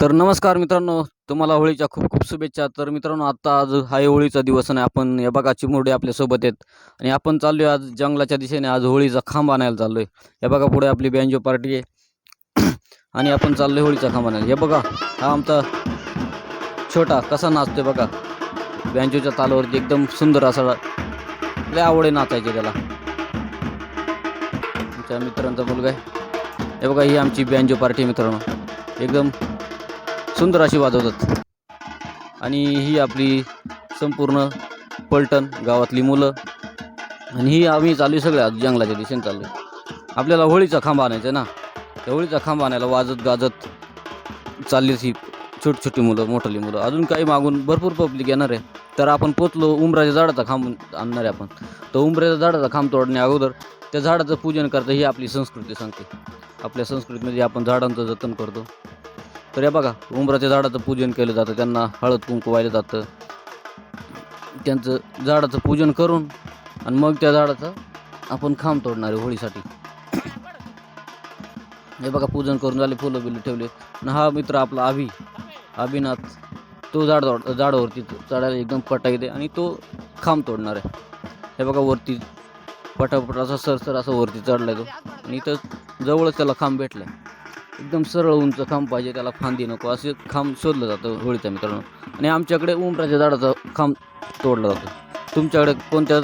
तर नमस्कार मित्रांनो तुम्हाला होळीच्या खूप खूप शुभेच्छा. तर मित्रांनो आत्ता आज हा होळीचा दिवस आणि आपण या बघा चिमुरडे आपल्यासोबत आहेत. आणि आपण चाललो आहे आज जंगलाच्या दिशेने आज होळीचा खांब आणायला चाललो आहे या बघा पुढे आपली बँजो पार्टी आहे. आणि आपण चाललो आहे होळीचा खांब आणायला. हे बघा हा आमचा छोटा कसा नाचतोय बघा. बँजोच्या तालावरती एकदम सुंदर असा लय आवडे नाचायचे त्याला. आमच्या मित्रांचा मुलगा आहे. हे बघा ही आमची बँजो पार्टी आहे मित्रांनो. एकदम सुंदर अशी वाजवतात. आणि ही आपली संपूर्ण पलटण गावातली मुलं. आणि ही आम्ही चालू आहे सगळ्या जंगलाच्या दिशेने चाललो आहे आपल्याला होळीचा खांब आणायचा आहे ना? त्या होळीचा खांब आणायला वाजत गाजत चाललीच ही छोटी छोटी मुलं मोठाली मुलं. अजून काही मागून भरपूर पब्लिक येणार आहे. तर आपण पोचलो उंबराच्या झाडाचा खांब आणणार आहे आपण. तर उंबऱ्याच्या झाडाचा खांब तोडण्या अगोदर त्या झाडाचं पूजन करतं ही आपली संस्कृती सांगते. आपल्या संस्कृतीमध्ये आपण झाडांचं जतन करतो. तर हे बघा उंबराच्या झाडाचं पूजन केलं जातं त्यांना हळद कुंकू वाहिलं जातं. त्यांचं झाडाचं पूजन करून आणि मग त्या झाडाचं आपण खांब तोडणार आहे होळीसाठी. हे बघा पूजन करून झाले फुलं बिलं ठेवले. आणि हा मित्र आपला अभि अभिनाथ तो झाड झाडावरती चढायला एकदम पटाई दे आणि तो खांब तोडणार आहे. हे बघा वरती पटापट असा सरसर असं वरती चढलाय तो. आणि इथं जवळच त्याला खांब भेटलाय. एकदम सरळ उंच खांब पाहिजे त्याला फांदी नको असे खांब शोधलं जातं होळीच्या मित्रांनो. आणि आमच्याकडे उंबराच्या झाडाचा खांब तोडला जातो. तुमच्याकडे कोणत्या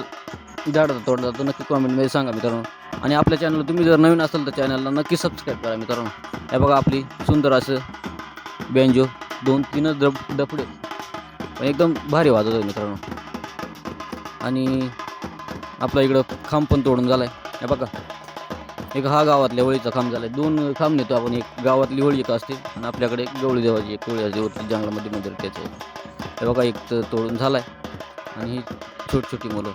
झाडाचा तोडला जातो नक्की कॉमेंटमध्ये सांगा मित्रांनो. आणि आपल्या चॅनलला तुम्ही जर नवीन असाल तर चॅनलला नक्की सबस्क्राईब करा मित्रांनो. हे बघा आपली सुंदर असं बँजो दोन तीनच डब डफडे. पण एकदम भारी वाजत आहे मित्रांनो. आणि आपला इकडं खांब पण तोडून झाला आहे हे बघा. एक हा गावातल्या होळीचा खांब झाला आहे दोन खांब नेतो आपण. एक गावातली होळी एक असते आणि आपल्याकडे एक गवळी देवाची एक होळी असते. वरती जंगलामध्ये मंदिर त्याचं आहे. हे बघा एक तर तोडून झाला आहे आणि ही छोटी छोटी मुलं.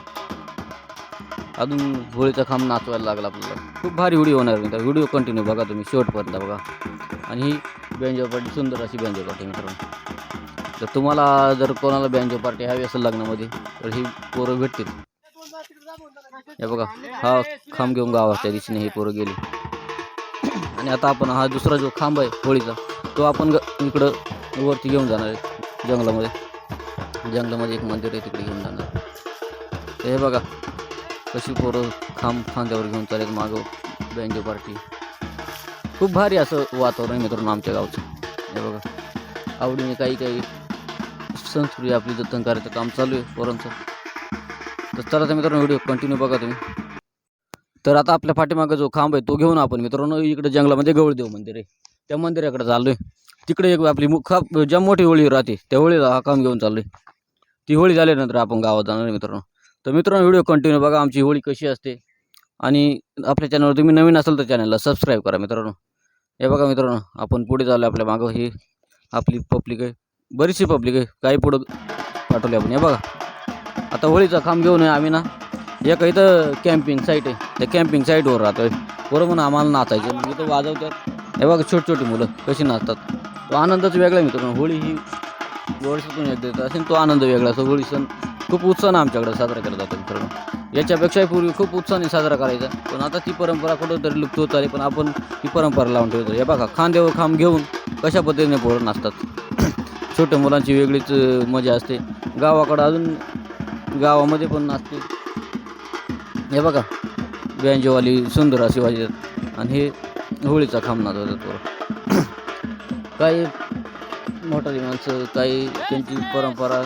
अजून होळीचा खांब नाचवायला लागला आपल्याला. खूप भारी व्हिडिओ होणार मित्र व्हिडिओ कंटिन्यू बघा तुम्ही शेवटपर्यंत बघा. आणि ही बँजो पार्टी सुंदर अशी बँजो पार्टी मित्रांनो. तर तुम्हाला जर कोणाला बँजो पार्टी हवी असेल लग्नामध्ये तर ही पोरं भेटतील. हे बघा हा खांब घेऊन गावाच्या दिशेने ही पोरं गेली. आणि आता आपण हा दुसरा जो खांब आहे होळीचा तो आपण ग- इकडं वरती घेऊन जाणार आहे जंगलामध्ये. जंगलामध्ये एक मंदिर आहे तिकडे घेऊन जाणार. हे बघा कशी पोरं खांब खांद्यावर घेऊन चालेल मागं बँजो पार्टी. खूप भारी असं वातावरण मित्रांनो आमच्या गावचं. हे बघा आवडीने काही काही संस्कृती आपली जतन करायचं काम चालू आहे पोरांचं. तर चला तर मित्रांनो व्हिडिओ कंटिन्यू बघा तुम्ही. तर आता आपल्या पाठीमागं जो खांब आहे तो घेऊन आपण मित्रांनो इकडे जंगलामध्ये गवळदेव मंदिर आहे. त्या मंदिराकडे चाललोय. तिकडे एक आपली मु- ज्या मोठी होळी राहते त्या होळीला हा काम घेऊन चाललोय. ती होळी झाल्यानंतर आपण गावात जाणार आहे मित्रांनो. तर मित्रांनो व्हिडिओ कंटिन्यू बघा. आमची होळी कशी असते. आणि आपल्या चॅनलवर तुम्ही नवीन असाल तर चॅनलला सबस्क्राईब करा मित्रांनो. हे बघा मित्रांनो आपण पुढे चाललो आपल्या मागं. ही आपली पब्लिक आहे. बरीचशी पब्लिक आहे. काही पुढं पाठवली आपण. हे बघा. आता होळीचा खांब घेऊन आहे आम्ही ना. एक इथं कॅम्पिंग साईट आहे. त्या कॅम्पिंग साईटवर राहतो आहे बरोबर म्हणून आम्हाला नाचायचं. मग इथं वाजवतात हे बघा छोटी छोटी मुलं कशी नाचतात. तो आनंदच वेगळा मिळतो होळी ही वर्षातून एकदा येत. असेल तो आनंद वेगळा. असतो होळी सण खूप उत्साहानं आमच्याकडे साजरा केला जातो मित्रांनो. याच्यापेक्षाही पूर्वी खूप उत्साहाने साजरा करायचा. पण आता ती परंपरा कुठंतरी लुप्त होत आली. पण आपण ती परंपरा लावून ठेवतो. हे बघा खांद्यावर खांब घेऊन कशा पद्धतीने पोरं नाचतात. छोट्या मुलांची वेगळीच मजा असते. गावाकडं अजून गावामध्ये पण नाचते. हे बघा बँजोवाली सुंदर अशी वाजतात आणि हे होळीचा खांब नाचवतात पोरं काही मोठाली माणसं काही त्यांची परंपरा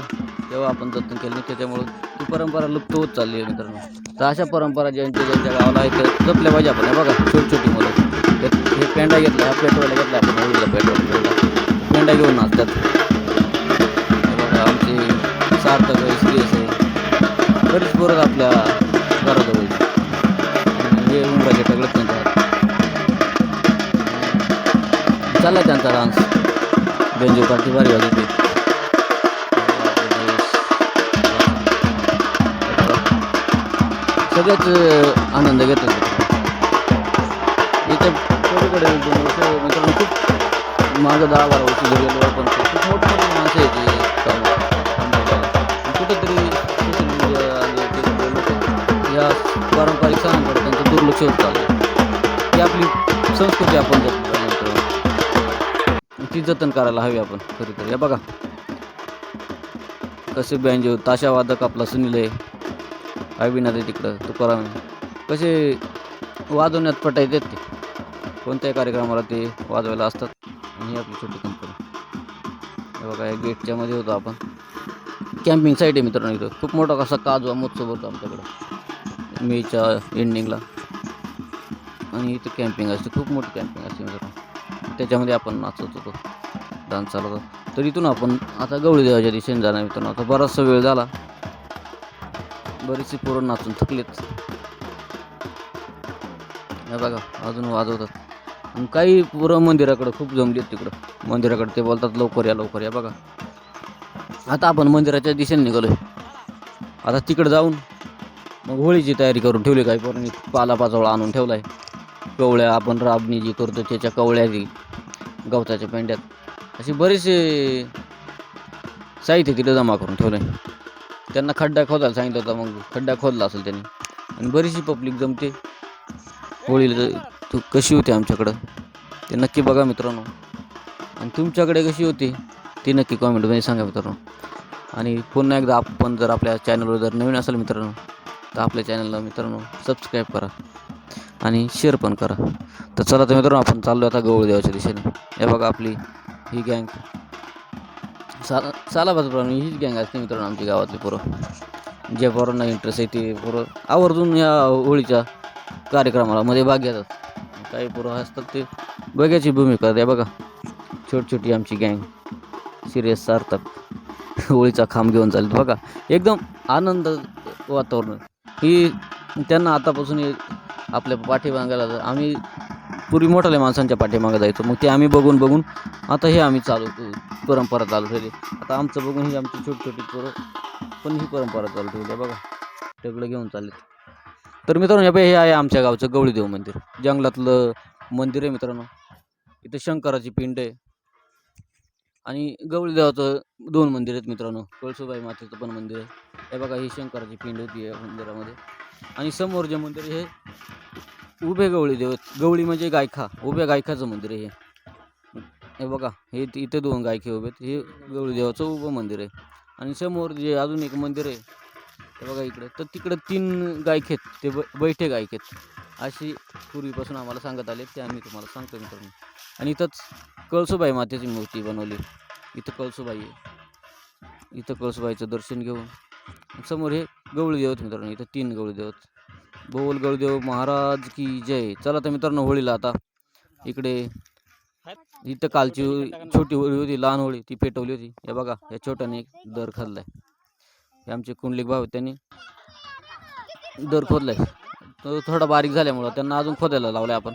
तेव्हा आपण जतन केली त्याच्यामुळं ती परंपरा लुप्त होत चालली आहे मित्रांनो. तर अशा परंपरा ज्यांच्या ज्यांच्या गावाला आहेत त्या जपल्या पाहिजे आपण. हे बघा छोटी छोटी मुलं हे- पेंडा घेतला हा पेट्रोल घेतला आपण होळीला पेट्रोल पेंडा. पेंडा घेऊन नाचतात. बघा आमचे सार्थक स्त्री श्रेयस बरीच पोरं आपल्या घराजवळ आणि हे उमराचे त्यांच्या चालला त्यांचा डान्स. गंजू पार्टी भारी वाजवते सगळेच सगळ्याच आनंद घेतात इथे पलीकडे खूप माझं दहा बारा वर्ष झालेलं पण खूप मोठी मोठी माणसं आहेत पारंपरिक सणांकडे त्यांचं दुर्लक्ष होत चाललं ही आपली संस्कृती आपण जपली पाहिजे ती जतन करायला हवी आपण खरी तर. या बघा. कसे बँजो ताशा वादक आपला सुनील आहे. अविनाथ आहे तिकडं तुकाराम कसे वाजवण्यात पटा देत ते. कोणत्याही कार्यक्रमाला ते वाजवायला असतात. आणि ही आपली छोटी कंपनी हे बघा या गेटच्या मध्ये होतो आपण. कॅम्पिंग साईट आहे मित्रांनो इथं. खूप मोठा कसा काजवा महोत्सव होतो आमच्याकडं. मेच्या एंडिंगला आणि इथं कॅम्पिंग असते खूप मोठी कॅम्पिंग असते मित्रांनो. त्याच्यामध्ये आपण नाचत होतो. डान्स चालत तर इथून आपण आता गवळी देवाच्या दिशेने जाणार मित्रांनो. आता बराचसा वेळ झाला. बरीचशी पोरं नाचून थकलेत. हे बघा अजून वाजवतात. आणि काही पोरं मंदिराकडं खूप जमली आहेत तिकडं. मंदिराकडे ते बोलतात लवकर या लवकर या. बघा. आता आपण मंदिराच्या दिशेने निघालोय. आता तिकडं जाऊन मग होळीची तयारी करून ठेवली काही पोरांनी पालापाचोळा आणून ठेवला आहे कवळ्या आपण राबणी जी करतो त्याच्या कवळ्याची गवताच्या पेंड्यात. अशी बरेचसे साहित्य तिथं जमा करून ठेवलं आहे त्यांना खड्डा खोदायला सांगितलं होता मग खड्डा खोदला असेल त्यांनी. आणि बरीचशी पब्लिक जमते. होळीला तू कशी होती आमच्याकडं? ते नक्की बघा मित्रांनो. आणि तुमच्याकडे कशी होती? ती नक्की कॉमेंटमध्ये सांगा मित्रांनो. आणि पुन्हा एकदा आपण जर आपल्या चॅनलवर जर नवीन असेल मित्रांनो तर आपल्या चॅनलला मित्रांनो सबस्क्राईब करा आणि शेअर पण करा. तर चला तर मित्रांनो आपण चाललो आता गवळ देवाच्या दिशेने. हे बघा आपली ही गँग साला सालाबाजप्रमाणे हीच गँग असते मित्रांनो आमच्या गावातली पोरं. जे पोरांना इंटरेस्ट आहे ते पोरं आवर्जून या होळीच्या कार्यक्रमाला मध्ये भाग घेतात. काही पोरं असतात ते बघ्याची भूमिका द्या बघा छोटी छोटी आमची गँग सिरियस सारतात. होळीचा खांब घेऊन चालत बघा एकदम आनंद वातावरण. ही त्यांना आतापासून आपल्या पाठीमागायला आम्ही पूर्वी मोठाल्या माणसांच्या पाठीमागं जायचो. मग ते आम्ही बघून बघून आता हे आम्ही चालू परंपरा चालू ठेवली. आता आमचं बघून ही आमची छोटी छोटी पोरं पण ही परंपरा चालू ठेवली आहे बघा. सगळं घेऊन चाललेत. तर मित्रांनो हे हे आहे आमच्या गावचं गवळीदेव मंदिर. जंगलातलं मंदिर आहे मित्रांनो. इथं शंकराची पिंड आहे. आणि गवळी देवाचं दोन मंदिर आहेत मित्रांनो. कळसूबाई मातेचं पण मंदिर आहे. हे बघा ही शंकराची पिंड होती या मंदिरामध्ये. आणि समोर जे मंदिर हे उभे गवळी देव आहेत. गवळी म्हणजे गायखा. उभ्या गायखाचं मंदिर आहे हे. बघा हे इथे दोन गायके उभे आहेत. हे गवळी देवाचं उभं मंदिर आहे. आणि समोर जे अजून एक मंदिर आहे हे बघा इकडे. तर तिकडं तीन गायक आहेत. ते ब बैठे गायक आहेत. अशी पूर्वीपासून आम्हाला सांगत आले ते आम्ही तुम्हाला सांगतो मित्रांनो. आणि इथंच कळसुबाई मातेची मूर्ती बनवली. इथं कळसुबाई आहे. इथं कळसुबाईचं दर्शन घेऊन समोर हे गवळी देवत मित्रांनो. इथं तीन गवळी देवत बोल गवळदेव महाराज की जय. चला तर मित्रांनो होळीला आता इकडे इथं कालची छोटी होळी होती लहान होळी ती पेटवली होती. हे बघा या छोट्याने एक दर खाल्लाय हे आमचे कुंडलिक भाव त्यांनी दर खोदलाय. तो थोडा बारीक झाल्यामुळं त्यांना अजून खोदायला लावलाय आपण.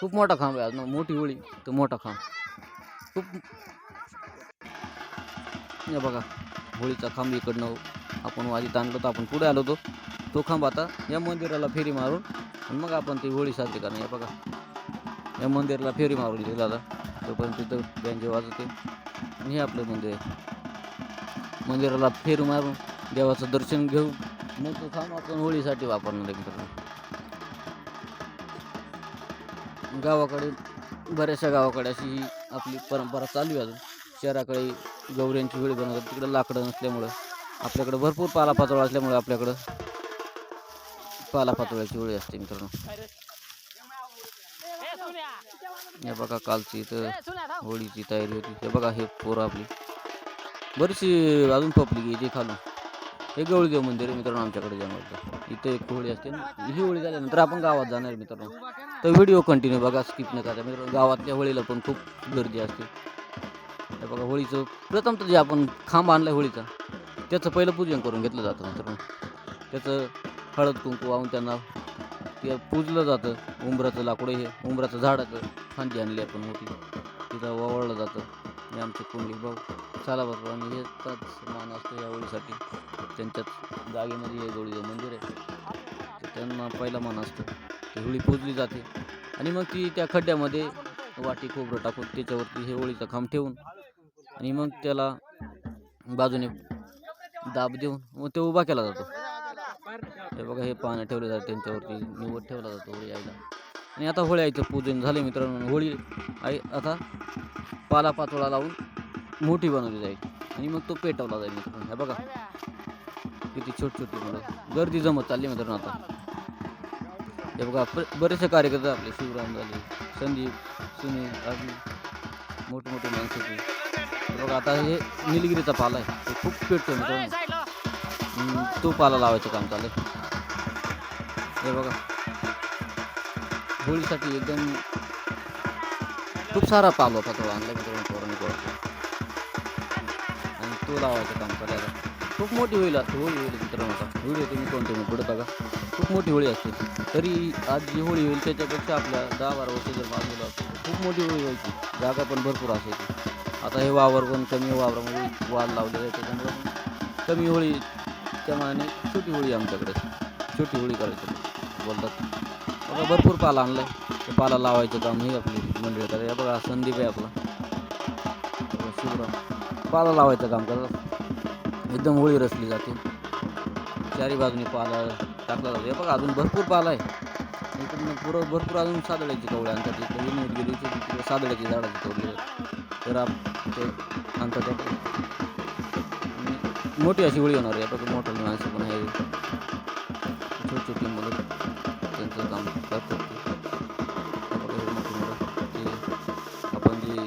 खूप मोठा खांब आहे. अजून मोठी होळी तो मोठा खांब. खूप बघा होळीचा खांब इकडनं आपण वाजीत आणलो तर आपण पुढे आलो होतो. तो खांब आता या मंदिराला फेरी मारून आणि मग आपण ती होळी साजरी करणार. या बघा या मंदिराला फेरी मारून दिली आता तोपर्यंत तिथं बँजे वाजवते. आणि हे आपलं मंदिर आहे. मंदिराला फेरी मारून देवाचं दर्शन घेऊ मग तो खांब आपण होळीसाठी वापरणार आहे मित्रांनो. गावाकडे बऱ्याचशा गावाकडे अशी ही आपली परंपरा चालू आहे अजून. शहराकडे गौऱ्यांची वेळ बनवतात तिकडं लाकडं नसल्यामुळं. आपल्याकडं भरपूर पालापाचोळा असल्यामुळे आपल्याकडं पालापाचोळ्याची वेळ असते मित्रांनो. हे बघा कालची इथं होळीची तयारी होती. हे बघा हे पोरं आपली. बरीचशी अजून पब्लिक आहे जे खालून. हे गवळदेव मंदिर आहे मित्रांनो आमच्याकडे जंगलात इथं एक होळी असते. ही होळी झाल्यानंतर आपण गावात जाणार मित्रांनो. तर व्हिडिओ कंटिन्यू बघा स्किप न करा मित्रांनो गावातल्या होळीला पण खूप गर्दी असते. हे बघा होळीचं प्रथम तर जे आपण खांब आणला होळीचा त्याचं पहिलं पूजन करून घेतलं जातं मित्रांनो. त्याचं हळद कुंकू वाहून त्यांना ते पूजलं जातं. उंबराचं लाकूड हे उंबराचं झाडाचं फांदी आणली आपण मोठी. तिथं वावळलं जातं. हे आमचे कुंडली भाऊ. चाला बरोबर आणि हेच मान असतो या होळीसाठी. त्यांच्याच जागेमध्ये हे गवळीचं मंदिर आहे. त्यांना पहिला मान असतो. ती होळी पूजली जाते. आणि मग ती त्या खड्ड्यामध्ये वाटी खोबरं टाकून त्याच्यावरती हे होळीचा खांब ठेवून आणि मग त्याला बाजूने दाब देऊन मग ते उभा केला जातो. हे बघा हे पानं ठेवले जाते त्यांच्यावरती. निवड ठेवला जातो होळी यायला. आणि आता होळी आईचं पूजन झाले मित्रांनो. होळी आई आता पाला पाचोळा लावून मोठी बनवली जाईल. आणि मग तो पेटवला जाईल मित्रांनो. हे बघा. किती छोटी छोटी मुलं. गर्दी जमत चालली मित्रांनो आता. हे बघा बरेचसे कार्यकर्ते आपले शिवराम झाले संदीप सुनील अजून मोठे मोठे माणसाचे बघा आता हे निलगिरीचा पाला आहे. तो खूप पेटतो मित्रांनो. तो पाला लावायचं काम चालू हे बघा. होळीसाठी एकदम खूप सारा पाल होता तो आणला मित्रांनो पोरांनी आणि तो लावायचं काम करायला खूप मोठी होईल असते होळी होईल मित्रांनो. आता व्हिडिओ तुम्ही कोणते मग पुढे बघा. खूप मोठी होळी असते. तरी आज जी होळी होईल त्याच्यापेक्षा आपल्या दहा बारा वर्ष जर बाजूला असतो खूप मोठी होळी व्हायची. जागा पण भरपूर असायची. आता हे वावर पण कमी वावरामध्ये वाल लावलेला आहे त्याच्यामुळे कमी होळी त्यामानाने छोटी होळी आमच्याकडे. छोटी होळी करायची. बोलतात. बघा भरपूर पाला आणलं ते पाला लावायचं काम हे आपली मंडळी करतात बघा संदीप आहे आपला. शिवराम पाला लावायचं काम करतात. एकदम होळी रचली जाते. चारी बाजूनी पाला टाकला जातो. हे बघा अजून भरपूर पाला आहे. इकडून पुरं भरपूर अजून सादळ्याची कवळे आणतात इकडे विनोद गेली तिकडे सादळ्याची झाडाची तोडली तर आप ते आणतात मोठी अशी होळी होणार आहे. बघा मोठं माणसं पण आहे. छोटी छोटी मुलं त्यांचं काम करतात. ते. आपण जे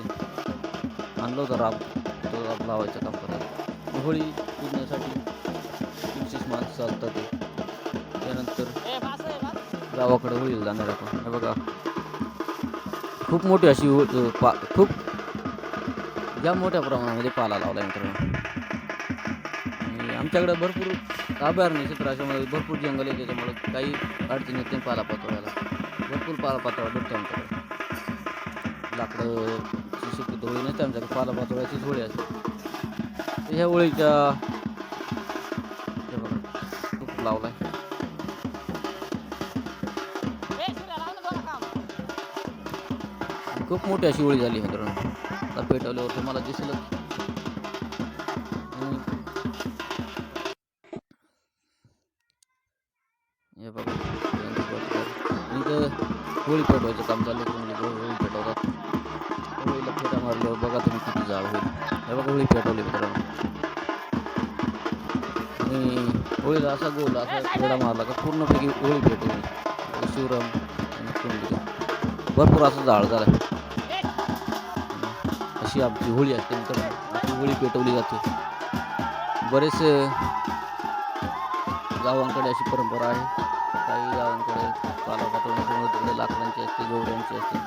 आणलं होतं राब तो राब लावायचं काम करतात. होळी पूजण्यासाठी विशेष माणसं चालतात. ते त्यानंतर गावाकडे होळीला जाणार आपण. हे बघा. खूप मोठी अशी हो- पा खूप ज्या मोठ्या प्रमाणामध्ये पाला लावला आहे मित्रांनो. आणि आमच्याकडे भरपूर अभयारण्य क्षेत्र अशामुळे भरपूर जंगल आहे त्याच्यामुळे काही अडचण येत नाही पाला पातोळ्याला भरपूर पाला पातोळा भेटतो आमच्याकडे. लाकडं शक्यतो होळी नसते आमच्याकडे पाला पातोळ्याचीच होळी असते. ह्या ओळीच्या खूप लावलाय. खूप मोठी अशी ओळी झाली मित्रांनो. पेटवल्यावर तुम्हाला दिसेलच. आणि हे बघा होळी पेटवायचं काम चालू गोल फेडा मारला का पूर्णपैकी होळी पेटवली बघा शिवराम आणि भरपूर असं झाड झालं अशी आमची होळी असते मित्रांनो. होळी पेटवली जाते. बरेच गावांकडे अशी परंपरा आहे. काही गावांकडे पाला पातळण्यामुळे तिकडे लाकडांची असते गवऱ्यांची असते.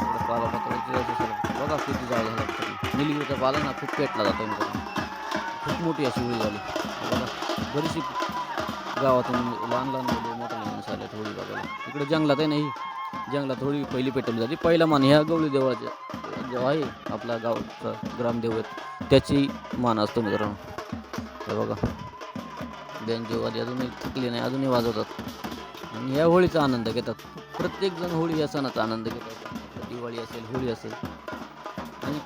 तिकडे पाला असते बघा किती जाळ झाला निलगिरीचा पाला ना खूप पेटला जातो खूप मोठी अशी होळी झाली. बघा बरीचशी गावातून लहान लहान मुलं मोठ्या माणसं आले होळी बघायला. इकडे जंगलात आहे नाही जंगलात होळी पहिली पेटवली जाते. पहिला मान ह्या गवळी देवळाच्या जो आहे आपला गावचा ग्रामदेव आहे त्याची मान असतो मित्रांनो. हे बघा. बेंजोवाली अजूनही थकली नाही अजूनही वाजवतात. आणि या होळीचा आनंद घेतात. प्रत्येकजण होळी या सणाचा आनंद घेतात. दिवाळी असेल होळी असेल. आणि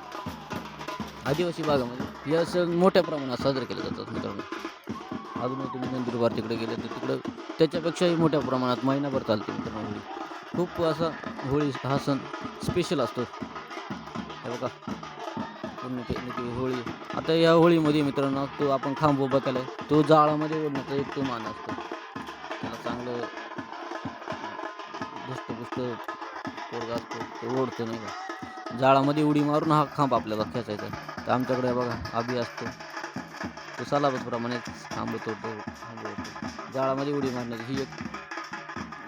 आदिवासी भागामध्ये या सण मोठ्या प्रमाणात साजरे केले जातात मित्रांनो. अजूनही तुम्ही नंदुरबार तिकडे गेले तर तिकडं त्याच्यापेक्षाही मोठ्या प्रमाणात महिनाभर चालते मित्रांनो होळी खूप असा होळी हा सण स्पेशल असतो. हे बघा. पूर्ण होळी. आता या होळीमध्ये मित्रांनो तो आपण खांब उभा आहे तो जाळामध्ये ओढण्याचा एक तो मान असतो. त्याला चांगलं धुस्त पोरगा असतो ते ओढतो नाही का? जाळामध्ये उडी मारून हा खांब आपल्याला खेचायचा तर आमच्याकडे बघा आबी असतो. तो सलाबतप्रमाणे खांब तोडतो जाळामध्ये उडी मारण्याची ही एक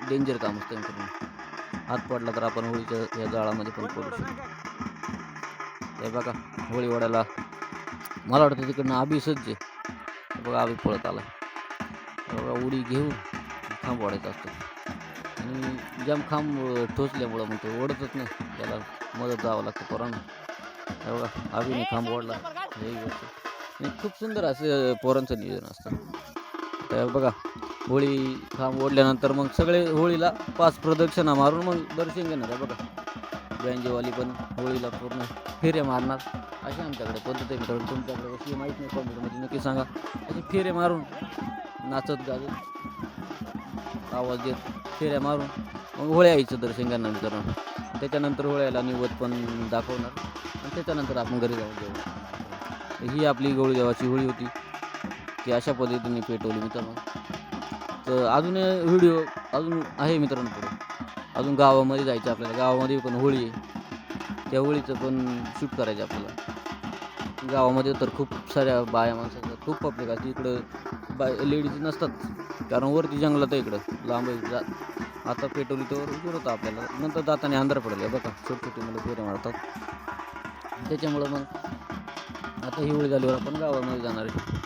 डेंजर काम असतं मित्रांनो. हात पडला तर आपण होळीच्या या जाळामध्ये पण पडू शकतो. हे बघा होळी ओढायला मला वाटतं तिकडनं आबी सज्ज बघा आबी पळत आला बघा उडी घेऊन खांब ओढायचा असतो. आणि जाम खांब ठोचल्यामुळं मग ते ओढतच नाही. त्याला मदत जावं लागतं पोरांना. बघा आबीने खांब ओढला. हे गोष्ट. खूप सुंदर असं पोरांचं नियोजन असतं. तर बघा होळी खांब ओढल्यानंतर मग सगळे होळीला पाच प्रदक्षिणा मारून मग दर्शन घेणार आहे बघा. बँजेवाली पण होळीला पूर्ण फेरे मारणार. अशी आमच्याकडे पद्धत आहे मित्रांनो. तुमच्याकडे कशी माहीत नाही कॉम्प्युटरमध्ये नक्की सांगा. असे फेरे मारून नाचत गाजत आवाज देत फेऱ्या मारून मग होळ्या यायचं दर्शन घेणार मित्रांनो. त्याच्यानंतर होळ्याला निवत पण दाखवणार. आणि त्याच्यानंतर आपण घरी जाऊन जेवू ही आपली गवळी देवाची होळी होती. ती अशा पद्धतीने पेटवली मित्रांनो. तर अजून व्हिडिओ अजून आहे मित्रांनो पुढे. अजून गावामध्ये जायचं आपल्याला. गावामध्ये पण होळी आहे. त्या होळीचं पण शूट करायचं आपल्याला. गावामध्ये तर खूप साऱ्या बाया माणसाचं खूप पब्लिक असते इकडं बाय लेडीज नसतात. कारण वरती जंगलात आहे इकडं. लांब आहे. जा आता पेटवली तर उशीर आपल्याला. नंतर जाताना अंधार पडले. बघा छोटे छोटी मुलं फेरे मारतात. त्याच्यामुळं मग आता ही होळी झाल्यावर आपण गावामध्ये जाणार आहे.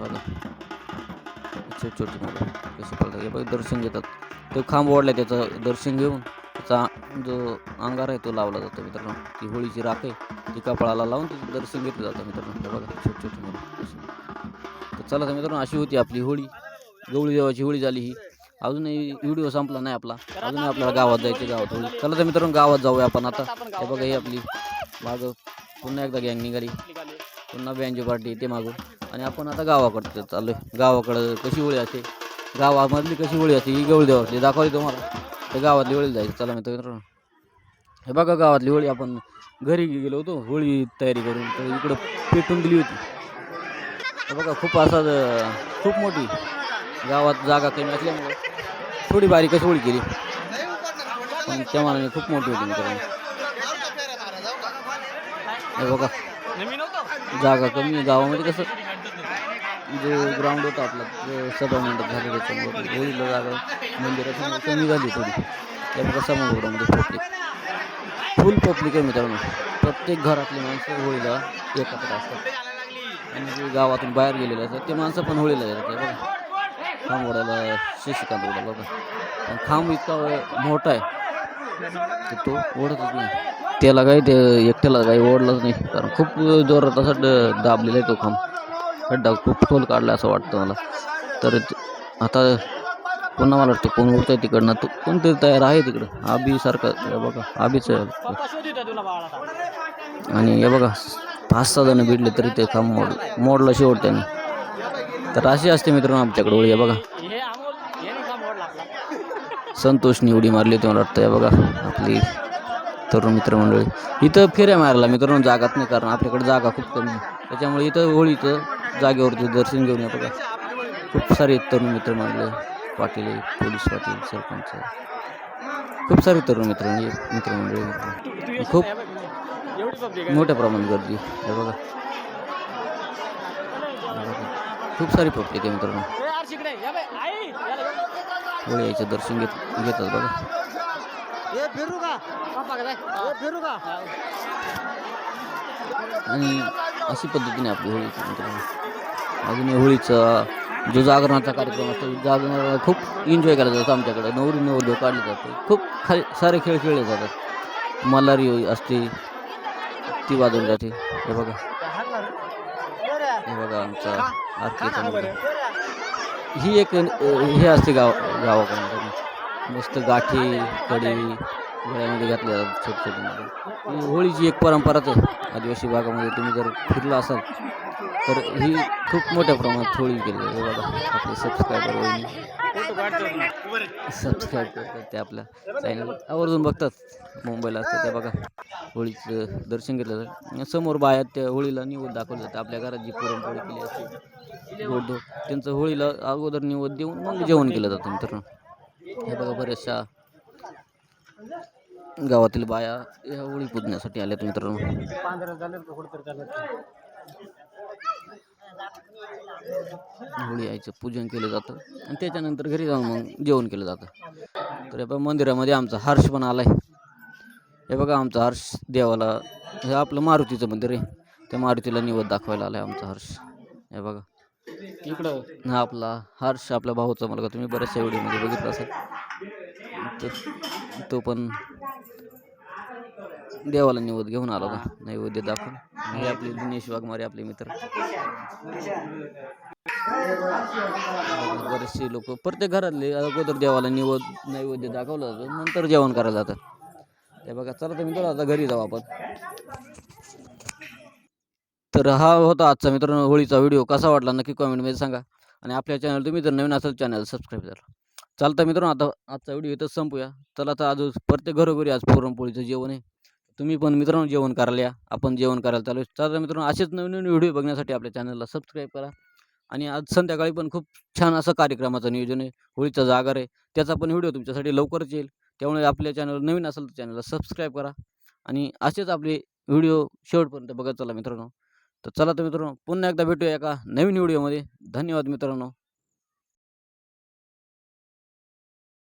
बघा. छोटी छोटी मुलं कशी पळतात. हे बघा दर्शन घेतात. तो खांब ओढला त्याचं दर्शन घेऊन त्याचा जो अंगार आहे तो लावला जातो मित्रांनो. ती होळीची राख आहे. ती कपाळाला लावून तिचं दर्शन घेतलं जातं मित्रांनो. हे बघा छोटी छोटी मुलं. तर चला तर मित्रांनो अशी होती आपली होळी. गवळी देवाची होळी झाली ही. अजूनही व्हिडिओ संपला नाही आपला. अजूनही आपल्याला गावात जायचं गावात होळी. चला तर मित्रांनो गावात जाऊया आपण आता. हे बघा ही आपली मागं पुन्हा एकदा गँग निघाली. पुन्हा बँजो पार्टी ते मागून आणि आपण आता गावाकडचं चाललोय. गावाकडं कशी होळी असते? गावामधली कशी होळी असते? ही गवळी देवाची दाखवली तुम्हाला. तर गावातली होळी जायची. चला मित्र हे बघा गावातली होळी आपण घरी गेलो होतो. होळी तयारी करून. तर इकडं पेटून दिली होती. हे बघा खूप असा खूप मोठी गावात जागा कमी असल्यामुळे थोडी बारीकच होळी केली. पण त्या मानाने खूप मोठी होती मित्रांनो. हे बघा. जागा कमी आहे. गावामध्ये कसं जो ग्राउंड होता आपला सभा मंडप झालं त्याच्यामुळे होळीला जागा मंदिरासमोर कमी झाली थोडी. त्या बघा सभागृहामध्ये पब्लिक फुल पब्लिक आहे मित्रांनो? प्रत्येक घरातली माणसं होळीला एकत्र असतात. आणि जे गावातून बाहेर गेलेले असतात ते माणसं पण होळीला येतात. हे बघा. खांब उडायला शशिकांत ओढायला बघा. खांब इतका मोठा आहे तो ओढतच नाही. त्याला काही ते एकट्याला काही ओढलंच नाही. कारण खूप जोरात असं ड- दाबलेला आहे तो खांब. खड्डा खूप खोल काढला असं वाटतं मला. तर आता पुन्हा मला वाटतं कोण उडतंय तिकडनं. तो कोणतरी तयार आहे तिकडं. आबी सारखं बघा आबीच आणि हे बघा पाच सहा जण भिडले तरी ते खांब मोड मोडलं शेवट त्याने. तर अशी असते मित्रांनो आमच्याकडे होळी बघा. संतोषनी उडी मारली होती मला वाटतं बघा आपली तरुण मित्रमंडळी. इथं फेऱ्या मारायला मित्रांनो जागाच नाही कारण आपल्याकडे जागा खूप कमी आहे. त्याच्यामुळे इथं होळीचं जागेवरती दर्शन घेऊन या बघा. खूप सारे तरुण मित्रमंडळी पाटील पोलीस पाटील सरपंच. खूप सारे तरुण मित्र मित्रमंडळी. खूप मोठ्या प्रमाणात गर्दी हे बघा हे बघा. खूप सारी पब्लिक आहे मित्रांनो होळी यायचं दर्शन घेत घेतात बघा. आणि अशी पद्धतीने आपली होळीची मित्रांनो अजून हे होळीचा जो जागरणाचा कार्यक्रम असतो जागरणाला खूप एन्जॉय केला जातो आमच्याकडे नवरी नवरदेव काढले जाते खूप खाली सारे खेळ खेळले जातात मल्हारी असते ती वाजवली जाते हे बघा हे बघा आमचा आरतीचा ही एक हे असते गाव गावाकडून मस्त गाठी कडी गळ्यामध्ये घातल्या जातात छोटे छोटे ही होळीची एक परंपराच आहे. आदिवासी भागामध्ये तुम्ही जर फिरला असाल तर ही खूप मोठ्या प्रमाणात होळी केली आहे हे बघा आपले सबस्क्रायबर होळी सबस्क्राईब करतात ते आपल्या चॅनल आवर्जून बघतात. मुंबईला असतात ते बघा. होळीचं दर्शन घेतलं जातं. समोर बाया त्या होळीला निवड दाखवलं जातं. आपल्या घरात जी पुरणपोळी केली असते त्यांचं होळीला अगोदर निवड देऊन मग जेवण केलं जातं मित्रांनो. हे बघा बऱ्याचशा गावातील बाया या होळी पूजण्यासाठी आल्यात मित्रांनो. होळी यायचं पूजन केलं जातं आणि त्याच्यानंतर घरी जाऊन मग जेवण केलं जातं. तर हे बघा मंदिरामध्ये आमचा हर्ष पण आला आहे हे बघा आमचा हर्ष देवाला हे आपलं मारुतीचं मंदिर आहे. त्या मारुतीला निवद दाखवायला आलाय आमचा हर्ष. हे बघा. इकडं हा आपला हर्ष आपल्या भाऊचा मुलगा. तुम्ही बऱ्याचशा व्हिडिओमध्ये बघितला असेल. तर तो पण देवाला निवद घेऊन आला होता. नैवेद्य दाखवून. हे आपले दिनेश वाघमारे आपले मित्र. बरेचसे लोक प्रत्येक घरातले अगोदर देवाला निवद नैवेद्य दाखवलं जातं नंतर जेवण करायला जातं ते बघा चला तर मित्र आता घरी जाऊ आपण. तर हा होता आजचा मित्रांनो होळीचा व्हिडिओ. कसा वाटला नक्की कॉमेंटमध्ये सांगा. आणि आपल्या चॅनल तुम्ही जर नवीन असाल चॅनल सबस्क्राईब करा चालतं मित्रांनो आता आजचा व्हिडिओ इथंच संपूया. चला आता आज प्रत्येक घरोघरी आज पुरणपोळीचं जेवण आहे. तुम्ही पण मित्रांनो जेवण करायला या. आपण जेवण करायला चालू आहे. मित्रांनो असेच नवीन नवीन व्हिडिओ बघण्यासाठी आपल्या चॅनलला सबस्क्राईब करा. आणि आज संध्याकाळी पण खूप छान असं कार्यक्रमाचं नियोजन आहे. होळीचा जागर आहे. त्याचा पण व्हिडिओ तुमच्यासाठी लवकरच येईल. त्यामुळे आपल्या चॅनल नवीन असेल तर चॅनलला सबस्क्राईब करा. आणि असेच आपले व्हिडिओ शेवटपर्यंत बघत चला मित्रांनो. तर चला तर मित्रांनो पुन्हा एकदा भेटूया एका नवीन व्हिडिओमध्ये. धन्यवाद मित्रांनो.